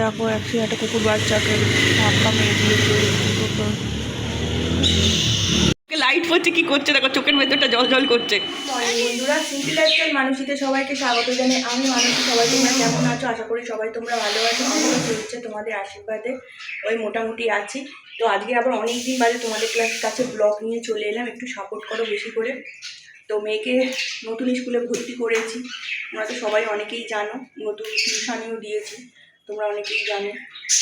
দেখো একশো একটা কুকুর বাচ্চাকে ধাক্কা মেরে দিয়েছে। লাইট পড়ছে কি করছে? দেখো চোখের ভেতরটা জল জল করছে। বন্ধুরা সিম্পল লাইফস্টাইল মানুষীতে সবাইকে স্বাগত জানাই। আমি মানুষই সবাই তোমরা কেমন আছো? আশা করি সবাই তোমরা ভালো আছো। চলছে তোমাদের আশীর্বাদে। ওই মোটামুটি আছি। তো আজকে আবার অনেক দিন বাদে তোমাদের ক্লাস কাছে ব্লগ নিয়ে চলে এলাম। একটু সাপোর্ট করো বেশি করে। তো মেয়েকে নতুন স্কুলে ভর্তি করেছি। তোমরা তো সবাই অনেকেই জানো নতুন টিউশানিও দিয়েছি। তোমরা অনেকেই জানো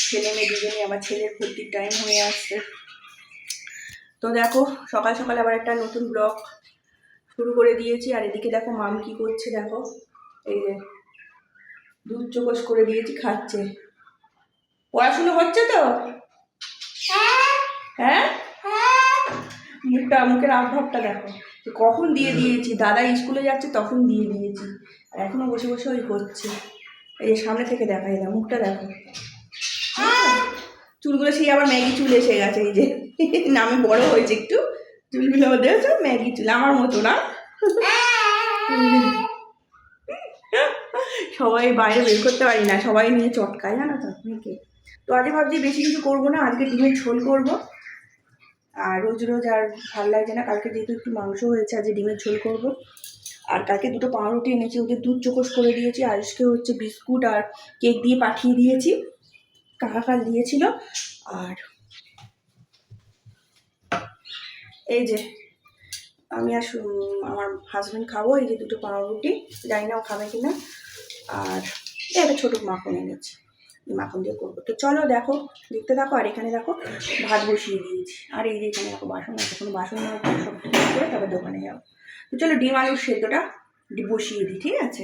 ছেলে মেয়ে দুজনেই আবার ছেলের ভর্তির টাইম হয়ে আসছে। তো দেখো সকাল সকাল আবার একটা নতুন ব্লগ শুরু করে দিয়েছি। আর এদিকে দেখো মাম কি করছে দেখো? এই যে দুধ চোকস করে দিয়েছি খাচ্ছে। পড়াশুনো হচ্ছে তো? হ্যাঁ। মুখটা মুখের আভাবটা দেখো। কখন দিয়ে দিয়েছি? দাদা স্কুলে যাচ্ছে তখন দিয়ে দিয়েছি। আর এখনও বসে বসে ওই করছে এই সামনে থেকে দেখা যায় মুখটা দেখো। চুলগুলো সেই আবার ম্যাগি চুল এসে গেছে, এই যে। নামে বড় হয়েছে একটু। চুলগুলো দেখেছ? ম্যাগি চুল, আমার মতো না? সবাই বাইরে বের করতে পারি না, সবাই নিয়ে চটকায়, জানো তো, মেয়েকে। তো আজকে ভাবছি বেশি কিছু করব না, আজকে ডিমের ঝোল করব। আর রোজ রোজ আর ভালো লাগছে না, কালকে যেহেতু একটু মাংস হয়েছে, আজকে ডিমের ঝোল করব। আর কালকে দুটো পাউরুটি এনেছি, ওদের দুধ চোখস করে দিয়েছি আজকে হচ্ছে বিস্কুট আর কেক দিয়ে পাঠিয়ে দিয়েছি, কাকা কাল দিয়েছিল। আর এই যে, আমি আর আমার হাজব্যান্ড খাব, এই যে দুটো পাউরুটি, জানি না ও খাবে কিনা। আর একটা ছোটো মাখন এনেছি মাখন দিয়ে করব। তো চলো দেখো, দেখতে থাকো, আর এখানে দেখো, ভাত বসিয়ে দিয়েছি। আর এই যে এখানে দেখো বাসন আছে, কোনো বাসন না সব করে তবে দোকানে যাব। তো চলো ডিম আলুর সেদ্ধটা বসিয়ে দিই ঠিক আছে?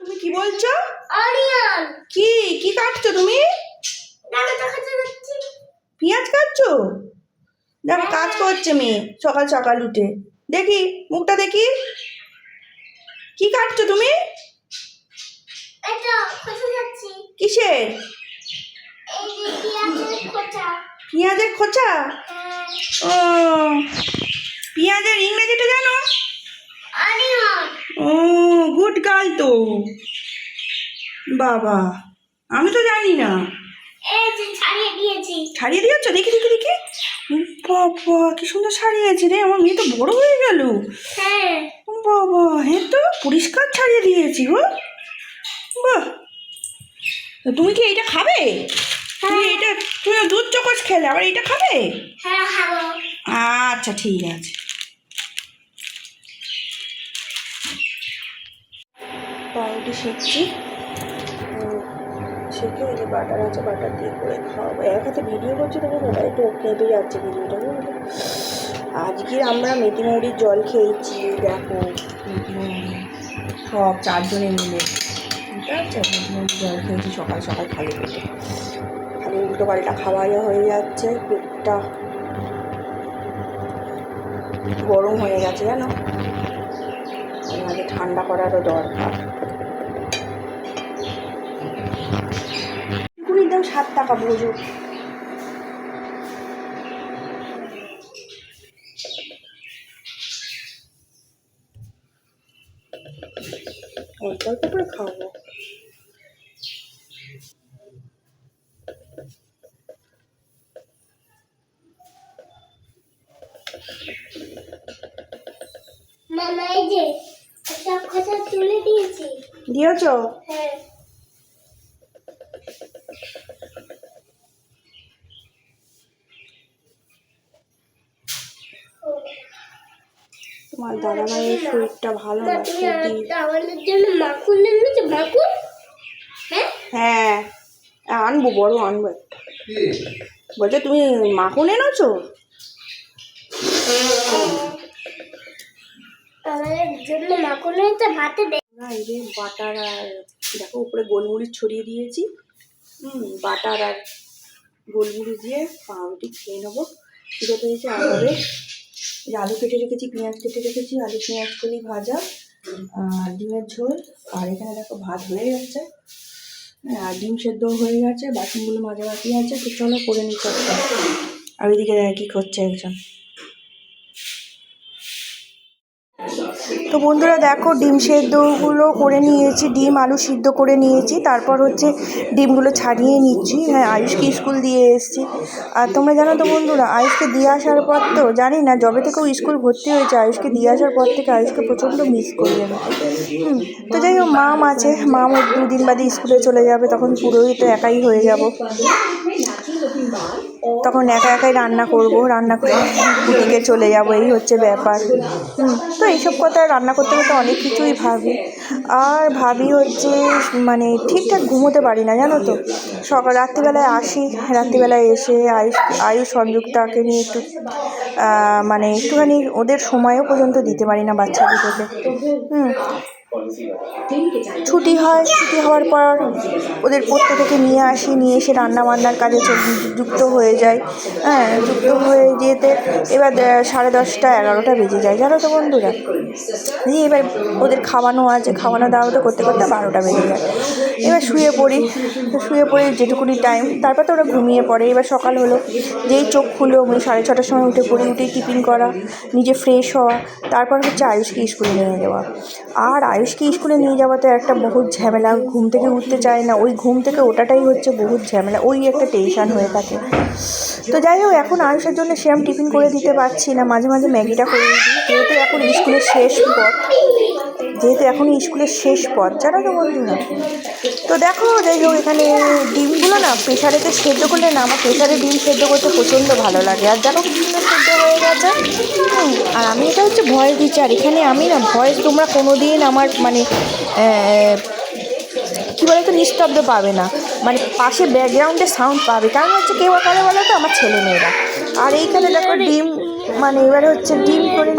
তুমি কি বলছো? অনিয়ন। কি? কি কাটছো তুমি? পেঁয়াজ কাটছো? দেখো কাজ করছে মেয়ে সকাল সকাল উঠে। দেখি মুখটা দেখি। কি কাটছো তুমি? কিসের? পেঁয়াজের খোঁচা। হ্যাঁ, ও পেঁয়াজের ইংরেজিটা জানো? ও গুড গার্ল তো। বাবা আমি তো জানি না। ছাড়িয়ে দিয়েছি। ছাড়িয়ে দিয়েছ? দেখি দেখি দেখি। বাবা কি সুন্দর ছাড়িয়েছে রে আমার মেয়ে তো বড় হয়ে গেল। হ্যাঁ। বাবা হ্যাঁ তো পরিষ্কার ছাড়িয়ে দিয়েছি গো। বাহ। তুমি কি এইটা খাবে? তুমি এইটা তুমি দুধ চকচ খেলে আবার এইটা খাবে? হ্যাঁ খাব। আচ্ছা ঠিক আছে। পাউরুটি শেখছি শেখে ওই যে বাটার আছে বাটার দিয়ে করে খাওয়াবো। এক হাতে ভিডিও করছি তো না একটু কেঁপে যাচ্ছে ভিডিওটা বুঝলে আজকে আমরা মেথিমৌরির জল খেয়েছি দেখো। মেথিমৌরি সব চারজনে মিলে। ঠিক আছে মেথিমৌরির জল খেয়েছি সকাল সকাল খালি পেটে খালি উল্টো পাল্টা খাওয়াই হয়ে যাচ্ছে পেটটা গরম হয়ে গেছে জানো? আমাদের ঠান্ডা করারও দরকার। সাত টাকা বোঝো অল্প অল্প করে খাওয়াবো মামা এই যে একটা খোঁচা তুলে দিয়েছি। দিয়েছ? হ্যাঁ। শরীরটা ভালো না আমাদের হ্যাঁ? হ্যাঁ। আনব বড় আনব একটা। বলছে তুমি মাখন এনেছো? বাটার আর দেখো উপরে গোলমরিচ ছড়িয়ে দিয়েছি। হুম বাটার আর গোলমরিচ দিয়ে পাউরুটি খেয়ে নেব। পেয়েছে আর হবে এই আলু কেটে রেখেছি, পেঁয়াজ কেটে রেখেছি, আলু পেঁয়াজ কলি ভাজা, আর ডিমের ঝোল। আর এখানে দেখো ভাত হয়ে যাচ্ছে আর ডিম সেদ্ধ হয়ে গেছে, বাসনগুলো মাজা বাকি আছে, তো চলো করে সবটা আর ওইদিকে কি করছে একজন? তো বন্ধুরা দেখো, ডিম সেদ্ধগুলো করে নিয়েছি, ডিম আলু সিদ্ধ করে নিয়েছি, তারপর হচ্ছে ডিমগুলো ছাড়িয়ে নিচ্ছি। হ্যাঁ আয়ুষকে স্কুল দিয়ে এসেছি। আর তোমরা জানো তো বন্ধুরা, আয়ুষকে দিয়ে আসার পর তো, জানি না, যবে থেকে ও স্কুল ভর্তি হয়েছে, আয়ুষকে দিয়ে আসার পর থেকে আয়ুষকে প্রচণ্ড মিস করি আমি। তো যাই হোক, মাম আছে, মাম দুদিন বাদে স্কুলে চলে যাবে, তখন পুরোই তো একাই হয়ে যাব। তখন একা একাই রান্না করব, রান্না করে দিকে চলে যাব, এই হচ্ছে ব্যাপার। তো এইসব কথা রান্না করতে করতে অনেক কিছুই ভাবি। আর ভাবি হচ্ছে মানে ঠিকঠাক ঘুমোতে পারি না, জানো তো? সকাল রাত্রিবেলায় আসি, রাত্রিবেলায় এসে আয়ুষ আয়ুষ সংযুক্তাকে নিয়ে একটু মানে একটুখানি ওদের সময়ও পর্যন্ত দিতে পারি না বাচ্চা দুটোকে হুম ছুটি হয়, ছুটি হওয়ার পর ওদের পড়তে থেকে নিয়ে আসি, নিয়ে এসে রান্না বান্নার কাজে যুক্ত হয়ে যায় হ্যাঁ যুক্ত হয়ে যেতে এবার সাড়ে দশটা, এগারোটা বেজে যায়। জানো তো বন্ধুরা? দিয়ে এবার ওদের খাওয়ানো আছে, খাওয়ানো দাওয়াটা করতে করতে বারোটা বেজে যায়। এবার শুয়ে পড়ি শুয়ে পড়ি যেটুকুনি টাইম তারপর তো ওরা ঘুমিয়ে পড়ে। এবার সকাল হলো, যেই চোখ খুললো আমি সাড়ে ছটার সময় উঠে পড়ি, উঠে টিফিন করা, নিজে ফ্রেশ হওয়া। তারপর হচ্ছে আয়ুষকে স্কুলে নিয়ে যাওয়া। আর আয়ুষকে স্কুলে নিয়ে যাওয়া তো একটা বহুত ঝামেলা, ঘুম থেকে উঠতে চায় না, ওই ঘুম থেকে ওটাটাই হচ্ছে বহুত ঝামেলা, ওই একটা টেনশান হয়ে থাকে। তো যাই হোক, এখন আয়ুষের জন্য সেরম টিফিন করে দিতে পারছি না, মাঝে মাঝে ম্যাগিটা করে দিই, যেহেতু এখন স্কুলের শেষ পথ যেহেতু এখন স্কুলের শেষ পথ জানো তো বন্ধুরা তো দেখো যাই হোক এখানে ডিমগুলো না প্রেশারেতে সেদ্ধ করলে না আমার প্রেশারে ডিম সেদ্ধ করতে প্রচণ্ড ভালো লাগে। আর দেখো সুন্দর সেদ্ধ হয়ে গেছে? আর আমি এটা হচ্ছে ভয়েস দিচ্ছি আর এখানে আমি না ভয়েস তোমরা কোনো দিন আমার মানে কী বলে তো নিস্তব্ধ পাবে না। মানে পাশে ব্যাকগ্রাউন্ডে সাউন্ড পাবে কারণ হচ্ছে কেউ কারে বলে তো আমার ছেলে মেয়েরা। আর এইখানে দেখো ডিম মানে এবারে হচ্ছে ডিম করে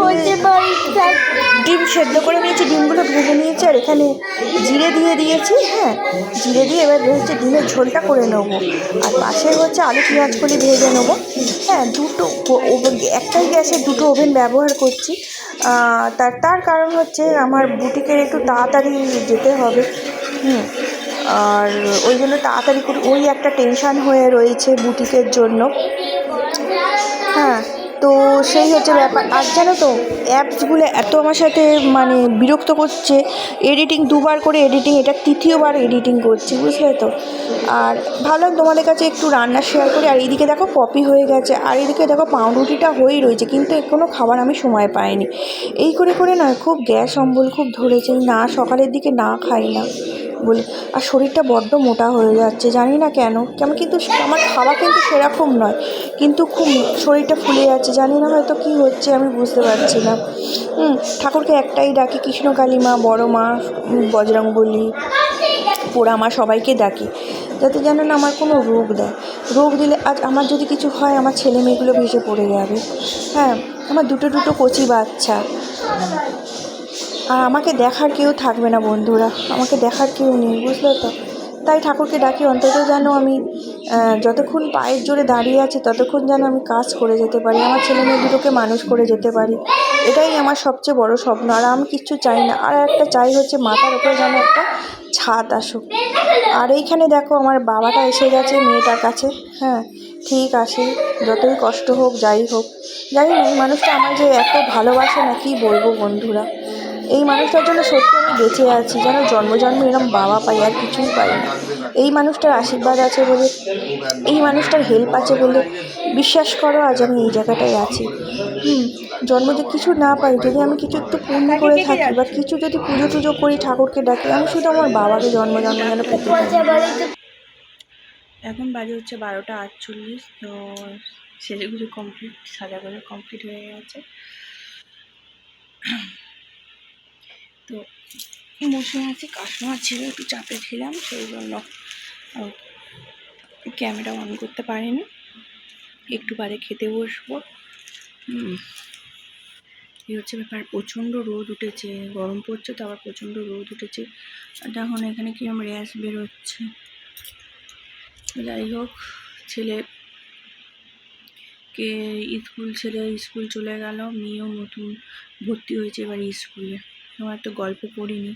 ডিম সেদ্ধ করে নিয়েছি ডিমগুলো ভেজে নিয়েছি আর এখানে জিরে দিয়ে দিয়েছি হ্যাঁ জিরে দিয়ে এবার হচ্ছে ডিমের ঝোলটা করে নেব। আর পাশে হচ্ছে আলু পেঁয়াজ কলি ভেজে নেব। হ্যাঁ দুটো ওভেন একটাই গ্যাসে দুটো ওভেন ব্যবহার করছি। তার তার কারণ হচ্ছে আমার বুটিকের একটু তাড়াতাড়ি যেতে হবে। হুম আর ওই জন্য তাড়াতাড়ি করে ওই একটা টেনশান হয়ে রয়েছে বুটিকের জন্য। হ্যাঁ তো সেই হচ্ছে ব্যাপার। আর জানো তো, অ্যাপসগুলো এত আমার সাথে মানে বিরক্ত করছে এডিটিং দুবার করে এডিটিং এটা তৃতীয়বার এডিটিং করছি, বুঝলে তো? আর ভাবলাম তোমাদের কাছে একটু রান্না শেয়ার করি, আর এইদিকে দেখো পপি হয়ে গেছে, আর এইদিকে দেখো পাউরুটিটা হয়েই রয়েছে, কিন্তু কোনো খাবার আমি সময় পাইনি। এই করে করে না, খুব গ্যাস অম্বল খুব ধরেছে, না সকালের দিকে না খাই না। বলে, আর শরীরটা বড্ড মোটা হয়ে যাচ্ছে, জানি না কেন। কেমন কিন্তু আমার খাওয়া কিন্তু সেরকম নয়, কিন্তু খুব শরীরটা ফুলে যাচ্ছে, জানি না হয়তো কী হচ্ছে, আমি বুঝতে পারছি না। হুম, ঠাকুরকে একটাই ডাকি কৃষ্ণকালী মা বড় মা বজরংবলী, পোড়া মা, সবাইকে ডাকি, যাতে যেন না আমার কোনো রোগ দেয়। রোগ দিলে আজ আমার যদি কিছু হয়, আমার ছেলে মেয়েগুলো ভেসে পড়ে যাবে। হ্যাঁ আমার দুটো দুটো কচি বাচ্চা। আর আমাকে দেখার কেউ থাকবে না, বন্ধুরা। আমাকে দেখার কেউ নেই, বুঝলে তো? তাই ঠাকুরকে ডাকি, অন্তত যেন আমি যতক্ষণ পায়ের জোরে দাঁড়িয়ে আছি, ততক্ষণ যেন আমি কাজ করে যেতে পারি, আমার ছেলে মেয়ে দুটোকে মানুষ করে যেতে পারি। এটাই আমার সবচেয়ে বড় স্বপ্ন, আর আমি কিচ্ছু চাই না। আর একটা চাই হচ্ছে মাথার উপরে যেন একটা ছাদ আসুক। আর এইখানে দেখো, আমার বাবাটা এসে গেছে, মেয়েটার কাছে। হ্যাঁ ঠিক আছে, যতই কষ্ট হোক, যাই হোক। যাই এই মানুষটা আমার যে এত ভালোবাসে না, কি বলব বন্ধুরা? এই মানুষটার জন্য সত্যি আমি বেঁচে আছি, যেন জন্ম এরম বাবা পাই, আর কিছুই পাই না। এই মানুষটার আশীর্বাদ আছে বলে, এই মানুষটার হেল্প আছে বলে বিশ্বাস করো, আজ আমি এই জায়গাটায় আছি। হুম, জন্ম যে কিছু না পাই, যদি আমি কিছু একটু পূর্ণ করে থাকি, বা কিছু যদি পুজো টুজো করি, ঠাকুরকে ডাকি, আমি শুধু আমার বাবাকে জন্ম জন্ম যেন পেতে এখন বাজে হচ্ছে বারোটা আটচল্লিশ, তো সেজে গুজে কমপ্লিট সাজা করে কমপ্লিট হয়ে গেছে। তো বসে আছি কাস্টমার ছিল একটু চাপে ছিলাম, সেই জন্য ক্যামেরা অন করতে পারিনি। একটু বাদে খেতে বসবো। এই হচ্ছে ব্যাপার, প্রচণ্ড রোদ উঠেছে, গরম পড়ছে তো আবার প্রচণ্ড রোদ উঠেছে। দেখুন এখানে কিরম র্যাশ বেরোচ্ছে। যাই হোক, ছেলে কে, স্কুল ছেড়ে স্কুল চলে গেল, মেয়েও নতুন ভর্তি হয়েছে এবার স্কুলে। আমার তো গল্প পড়িনি।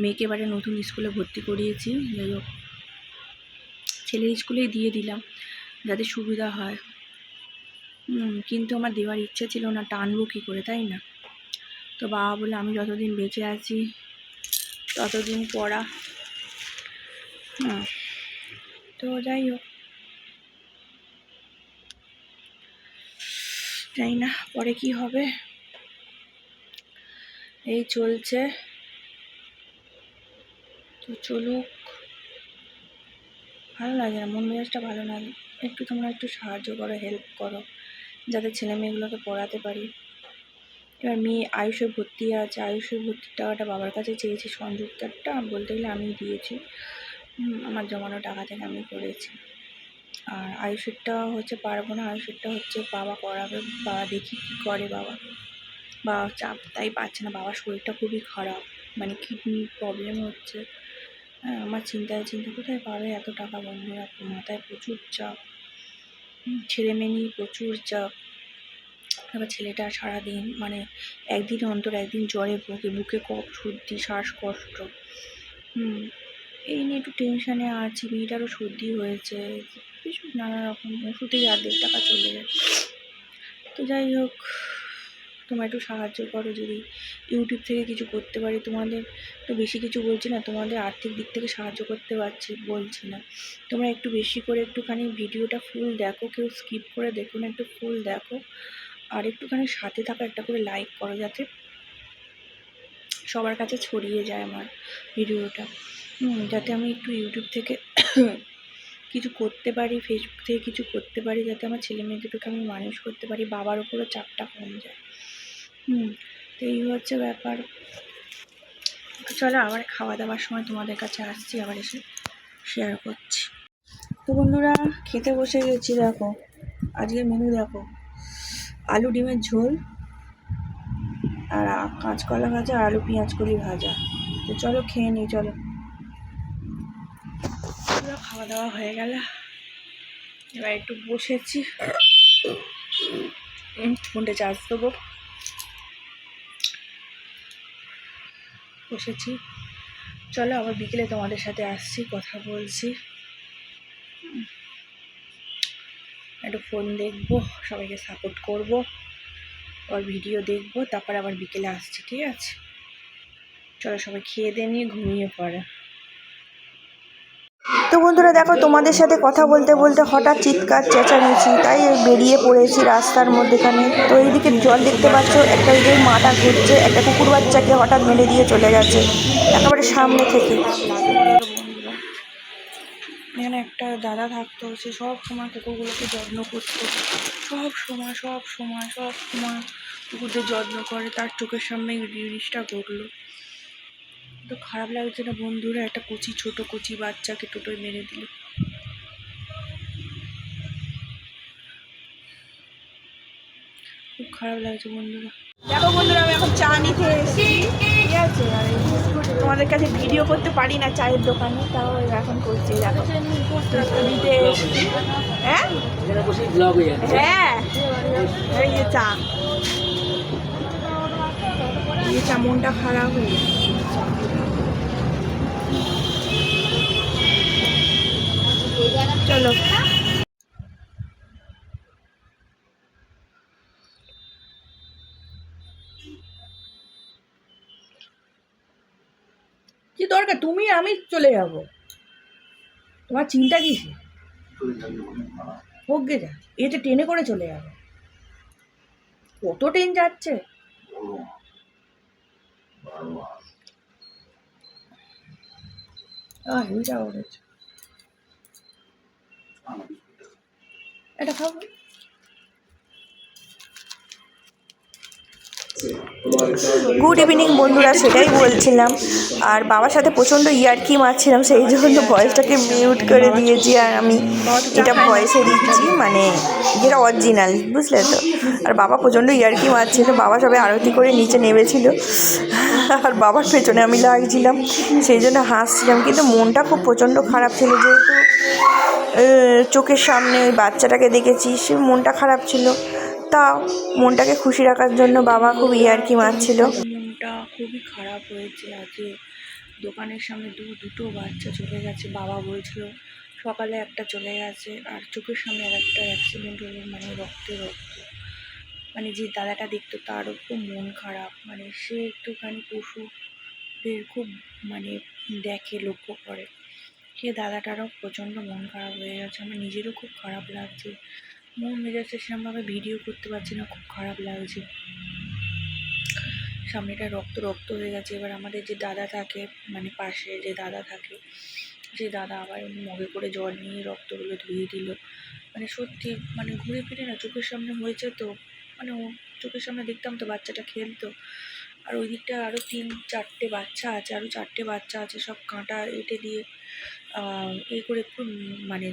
মেয়েকে এবারে নতুন স্কুলে ভর্তি করিয়েছি। যাই হোক, ছেলের স্কুলেই দিয়ে দিলাম, যাতে সুবিধা হয়। কিন্তু আমার দেওয়ার ইচ্ছা ছিল না, টানবো কী করে, তাই না? তো বাবা বলে আমি যতদিন বেঁচে আছি, ততদিন পড়া। হুম তো যাই হোক। জানি না, পরে কি হবে? এই চলছে। তো চলুক। ভালো লাগে না, মন মেজাজটা ভালো লাগে একটু তোমরা একটু সাহায্য করো হেল্প করো, যাতে ছেলে মেয়েগুলোকে পড়াতে পারি। এবার মেয়ে আয়ুষে ভর্তি আছে, আয়ুষের ভর্তির টাকাটা বাবার কাছে চেয়েছি সংযুক্তারটা বলতে গেলে আমি দিয়েছি। আমার জমানো টাকা থেকে আমি করেছি। আর আয়ুষেরটা হচ্ছে পারব না, আয়ুষেরটা হচ্ছে বাবা করাবে বাবা দেখি কী করে বাবা। বাবা চাপ, তাই পাচ্ছে না। বাবার শরীরটা খুবই খারাপ মানে কিডনি প্রবলেম হচ্ছে। হ্যাঁ আমার চিন্তায় চিন্তা কোথায় পাবে এত টাকা বন্ধ বন্ধুরা? মাথায় প্রচুর চাপ। ছেলে মেয়ে নিয়ে প্রচুর চাপ। এবার ছেলেটা সারাদিন মানে একদিন অন্তর একদিন জ্বরে বুকে বুকে কফ, সর্দি, শ্বাসকষ্ট। এই নিয়ে একটু টেনশানে আছি। মেয়েটারও সর্দি হয়েছে, কিছু নানা রকম ওষুধেই অর্ধেক টাকা চলে যায় তো যাই হোক তোমরা একটু সাহায্য করো যদি ইউটিউব থেকে কিছু করতে পারি। তোমাদের তো বেশি কিছু বলছি না, তোমাদের আর্থিক দিক থেকে সাহায্য করতে পারছি, বলছি না। তোমরা একটু বেশি করে একটুখানি ভিডিওটা ফুল দেখো, কেউ স্কিপ করে দেখো না, একটু ফুল দেখো। আর একটুখানি সাথে থাকা, একটা করে লাইক করো যাতে সবার কাছে ছড়িয়ে যায় আমার ভিডিওটা। যাতে আমি একটু ইউটিউব থেকে কিছু করতে পারি ফেসবুক থেকে কিছু করতে পারি, যাতে আমার ছেলে মেয়ে দুটোকে আমি মানুষ করতে পারি, বাবার উপরও চাপটা কম যায়। হুম, তো এই হচ্ছে ব্যাপার। চলো আবার খাওয়া দাওয়ার সময় তোমাদের কাছে আসছি, আবার এসে শেয়ার করছি। তো বন্ধুরা, খেতে বসে গেছি, দেখো। আজকে মেনু দেখো। আলু ডিমের ঝোল আর কাঁচকলা ভাজা আর আলু পেঁয়াজ কলি ভাজা। তো চলো খেয়ে নিই, চলো। পুরো খাওয়া দাওয়া হয়ে গেল। এবার একটু বসেছি। ফোনটা চার্জ দেবো বসেছি। চলো আবার বিকেলে তোমাদের সাথে আসছি, কথা বলছি। একটু ফোন দেখব, সবাইকে সাপোর্ট করব, আবার ভিডিও দেখব, তারপর আবার বিকেলে আসছি, ঠিক আছে? চলো সবাই খেয়ে দিয়ে নিয়ে ঘুমিয়ে পড়ে। তো বন্ধুরা দেখো, তোমাদের সাথে কথা বলতে বলতে হঠাৎ চিৎকার, চেঁচামেচি, তাই বেরিয়ে পড়েছি রাস্তার মধ্যেখানে। তো এইদিকে জল দেখতে পাচ্ছ, একটা ওই মাটা ঘুরছে, একটা কুকুর বাচ্চাকে হঠাৎ মেরে দিয়ে চলে গেছে, একেবারে সামনে থেকে। এখানে একটা দাদা থাকতো, সে সব সময় কুকুরগুলোকে যত্ন করতো। সব সময় সব সময় সব সময় কুকুরদের যত্ন করে, তার চোখের সামনে এই জিনিসটা ঘটলো। তো খারাপ লাগছে না বন্ধুরা একটা কচি, ছোট কচি বাচ্চাকে টোটোয় মেরে দিল। খুব খারাপ লাগছে বন্ধুরা। দেখো বন্ধুরা, আমি এখন চা নিতে এসেছি। ঠিক আছে, আর তোমাদের কাছে ভিডিও করতে পারি না, চায়ের দোকানে, তাও এখন করছি, দেখো। নিতে এসেছি। হ্যাঁ? হ্যাঁ এই যে চা। এই চা, মনটা খারাপ হয়ে চলো। কি দরকার? তুমি আমি চলে যাব। তোমার চিন্তা কিসে হোক গে যা এতে ট্রেনে করে চলে যাবে। কত ট্রেন যাচ্ছে? আহ চা করেছে। এটা খাব? গুড ইভিনিং বন্ধুরা, সেটাই বলছিলাম। আর বাবার সাথে প্রচণ্ড ইয়ার্কি মারছিলাম, সেই জন্য ভয়েসটাকে মিউট করে দিয়েছি আর আমি এটা ভয়েসে দিচ্ছি মানে যেটা অরিজিনাল বুঝলে তো? আর বাবা প্রচণ্ড ইয়ার্কি মারছিল, বাবা সবাই আরতি করে নিচে নেমেছিল। আর বাবার পেছনে আমি লাগছিলাম, সেই জন্য হাসছিলাম, কিন্তু মনটা খুব প্রচণ্ড খারাপ ছিল, যেহেতু চোখের সামনে ওই বাচ্চাটাকে দেখেছি, সে মনটা খারাপ ছিল। তাও মনটাকে খুশি রাখার জন্য বাবা খুব ইয়ার্কি মারছিল। মনটা খুবই খারাপ হয়েছে আজকে। দোকানের সামনে দু, দুটো বাচ্চা চলে গেছে, বাবা বলছিল, সকালে একটা চলে গেছে আর চোখের সামনে আর একটা অ্যাক্সিডেন্ট হলো মানে রক্তে, রক্ত। মানে যে দাদাটা দেখতো তারও খুব মন খারাপ মানে সে একটুখানি পশুদের খুব মানে দেখে, লক্ষ্য করে। সে দাদাটারও প্রচণ্ড মন খারাপ হয়ে গেছে, আমার নিজেরও খুব খারাপ লাগছে। মন মেজাজটা সেরকমভাবে ভিডিও করতে পারছি না, খুব খারাপ লাগছে। সামনেটা রক্ত রক্ত হয়ে গেছে, এবার আমাদের যে দাদা থাকে মানে পাশে যে দাদা থাকে যে দাদা আবার মগে করে জল নিয়ে রক্তগুলো ধুয়ে দিল। মানে সত্যি মানে ঘুরে ফিরে না, চোখের সামনে হয়েছে তো মানে ও চোখের সামনে দেখতাম তো বাচ্চাটা খেলতো। আর ওই দিকটা আরও তিন চারটে বাচ্চা আছে আরও চারটে বাচ্চা আছে, সব কাঁটা এঁটে দিয়ে এ করে একটু মানে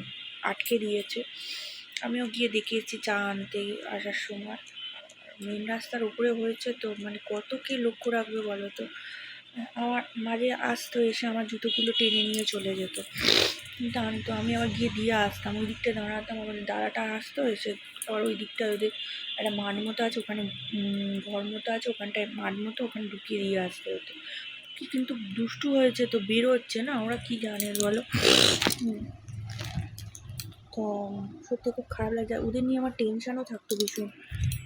আটকে দিয়েছে। আমিও গিয়ে দেখে এসেছি চা আনতে আসার সময়। মেন রাস্তার উপরে হয়েছে তো মানে কত কে লক্ষ্য রাখবে বলো তো? আমার মাঝে আসতো, এসে আমার জুতোগুলো টেনে নিয়ে চলে যেত। কিন্তু আনতো আমি আবার গিয়ে দিয়ে আসতাম, ওই দিকটা দাঁড়াতাম আবার দাদাটা আসতো, এসে আবার ওই দিকটা ওদের একটা মাঠ মতো আছে, ওখানে ঘর মতো আছে, ওখানটায় মাঠ মতো ওখানে ঢুকিয়ে দিয়ে আসতে হতো। কি কিন্তু দুষ্টু হয়েছে তো, বেরোচ্ছে না, ওরা কি জানে বলো। তো সত্যি খুব খারাপ লাগে। ওদের নিয়ে আমার টেনশানও থাকতো ভীষণ।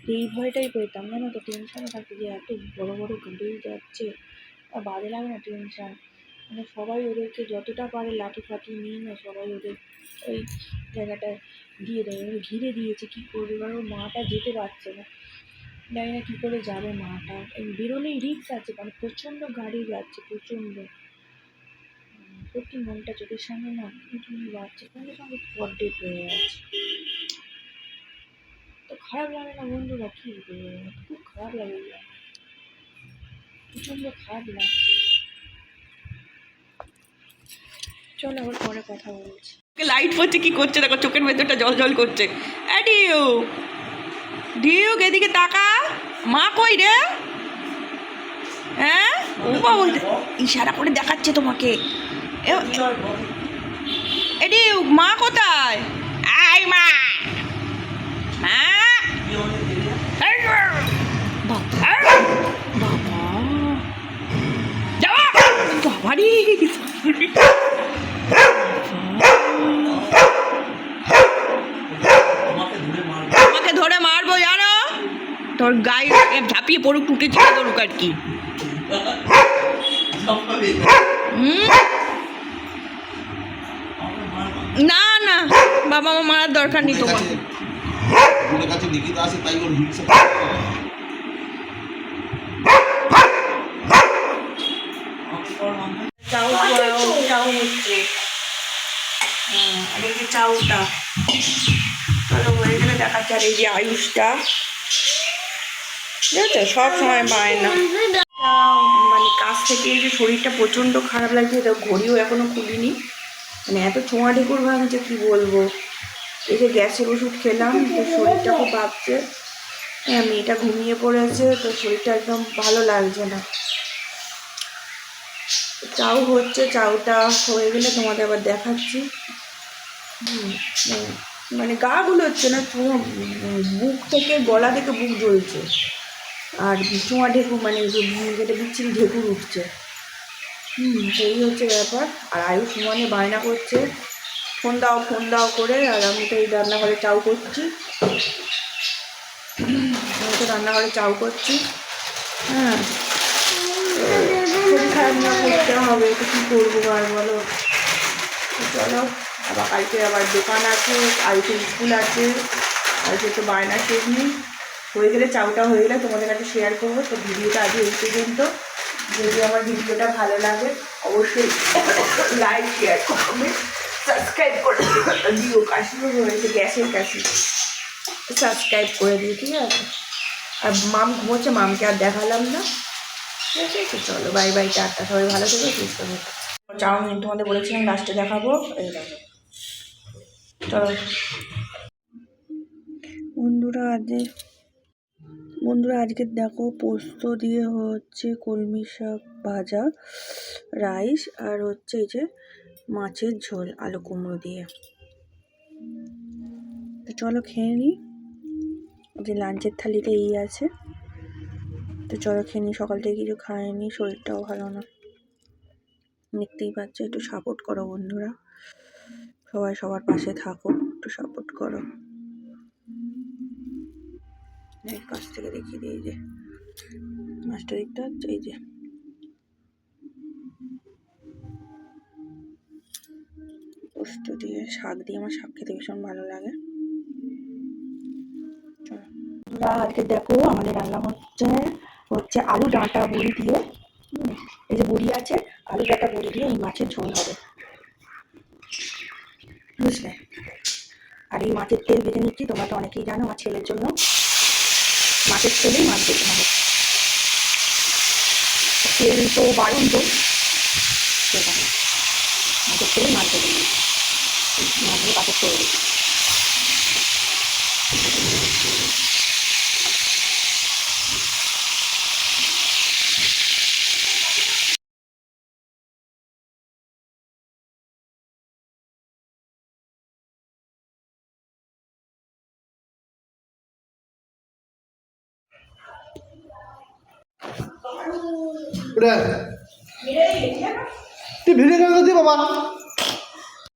এই ভয়টাই পেতাম, জানো তো? টেনশানও থাকতো যে এত বড় বড় গাড়ি যাচ্ছে। আর বাজে লাগে না টেনশান মানে সবাই ওদেরকে যতটা পারে লাঠি ফাঠি নিয়ে না সবাই ওদের ওই জায়গাটায় দিয়ে দেয়। এবার ঘিরে দিয়েছে, কী করবে? ওর মাটা যেতে পারছে না। জানি না কী করে যাবে মাটা। বেরোলেই রিক্স আছে মানে প্রচণ্ড গাড়ি যাচ্ছে, প্রচণ্ড। সত্যি মনটা চোখের সামনে না কিন্তু যাচ্ছে সঙ্গে সঙ্গে ডেট হয়ে যাচ্ছে। তো খারাপ লাগে না বন্ধুরা, কী খুব খারাপ লাগে। প্রচণ্ড খারাপ লাগে চলো আবার পরে কথা বলছি। লাইট পড়ছে কি করছে? দেখো, চোখের ভেতরটা জল জল করছে। ডিউ! ডিউক এদিকে তাকা? মা কই রে? হ্যাঁ? ও বাবা, ইশারা করে দেখাচ্ছে তোমাকে। এ- এ ডিউক মা কোথায়? আই মা। হ্যাঁ? যাওয়া বাবারি। আমাকে ধরে মারবো, জানো? তোর গায়ে ঝাঁপিয়ে পড়ুক, টুটে ছিঁড়ে ধরুক আর কি। হুম? না না বাবা মা মারার দরকার নেই তোমার। কাছে লিখিত আছে তাই ওর হিংসা চাউ চাউ চাউ হচ্ছে আর এই যে চাউটা চলো হয়ে গেলে দেখাচ্ছে আর এই যে আয়ুষটা। ঠিক আছে? সব সময় পায় না। মানে কাছ থেকে এই যে শরীরটা প্রচণ্ড খারাপ লাগছে ঘড়িও এখনও খুলিনি। মানে এত ছোঁয়া ঢেকুর ভাঙছে কি বলব? এই যে গ্যাসের ওষুধ খেলাম তো শরীরটা খুব ভাবছে। হ্যাঁ মেয়েটা ঘুমিয়ে পড়েছে তো শরীরটা একদম ভালো লাগছে না। চাউ হচ্ছে চাউটা হয়ে গেলে তোমাদের আবার দেখাচ্ছি। হুম, মানে গা গুলো হচ্ছে না পুরো বুক থেকে গলা থেকে বুক জ্বলছে। আর চুঁয়া ঢেকুর মানে যেটা বিচ্ছিরি ঢেকুর উঠছে। হুম সেই হচ্ছে ব্যাপার। আর আয়ু সমানে বায়না করছে। ফোন দাও ফোন দাও করে, আর আমি তো এই রান্নাঘরে চাউ করছি। আমি তো রান্নাঘরে চাউ করছি। হ্যাঁ। শরীর খারাপ না করতে হবে, তো কী করব আর বলো? চলো, আবার কালকে আবার দোকান আছে, কালকে স্কুল আছে, কালকে তো বায়না শেষ নেই হয়ে গেলে চাউটা হয়ে গেলে তোমাদের কাছে শেয়ার করব, তো ভিডিওটা আজকে এই পর্যন্ত। যদি আমার ভিডিওটা ভালো লাগে, অবশ্যই লাইক শেয়ার করবে। সাবস্ক্রাইব করে দিও। কাশিও হয়েছে গ্যাসের কাশি। সাবস্ক্রাইব করে দিও ঠিক আছে? আর মাম ঘুমোচ্ছে মামকে আর দেখালাম না। ঠিক আছে তো চলো বাই বাই টাটা। সবাই ভালো থেকো সুস্থ থেকো। চাউমিন তোমাদের বলেছিলাম লাস্টে দেখাবো। এই দেখো। চলো। বন্ধুরা আজকে বন্ধুরা আজকে দেখো পোস্ত দিয়ে হচ্ছে কলমি শাক ভাজা রাইস আর হচ্ছে এই যে মাছের ঝোল, আলু কুমড়ো দিয়ে। তো চলো খেয়ে নিই। যে লাঞ্চের থালিতে এই আছে। তো চলো খেয়ে নিই, সকাল থেকে কিছু খাইনি, শরীরটাও ভালো না। দেখতেই পাচ্ছ, একটু সাপোর্ট করো বন্ধুরা। সবাই সবার পাশে থাকো, একটু সাপোর্ট করো। এই কাছ থেকে দেখিয়ে দিই যে। মাছটা দেখতে পাচ্ছ? এই যে। পোস্ত দিয়ে, শাক দিয়ে আমার শাক খেতে ভীষণ ভালো লাগে। আজকে দেখো আমাদের রান্না হচ্ছে হচ্ছে আলু ডাঁটা বড়ি দিয়ে। এই যে বড়ি আছে, আলু ডাঁটা বড়ি দিয়ে এই মাছের ঝোল হবে। বুঝলে? আর এই মাছের তেল ভেজে নিচ্ছি, তোমরা তো অনেকেই জানো আমার ছেলের জন্য। মাছের তেলেই মাছ ভেজে নেব। তেল তো বারণ তো। মাছের তেলেই মাছ ভেজে নেব। মাছগুলো পাশের করে দিই ভিডিও কেন বাবা।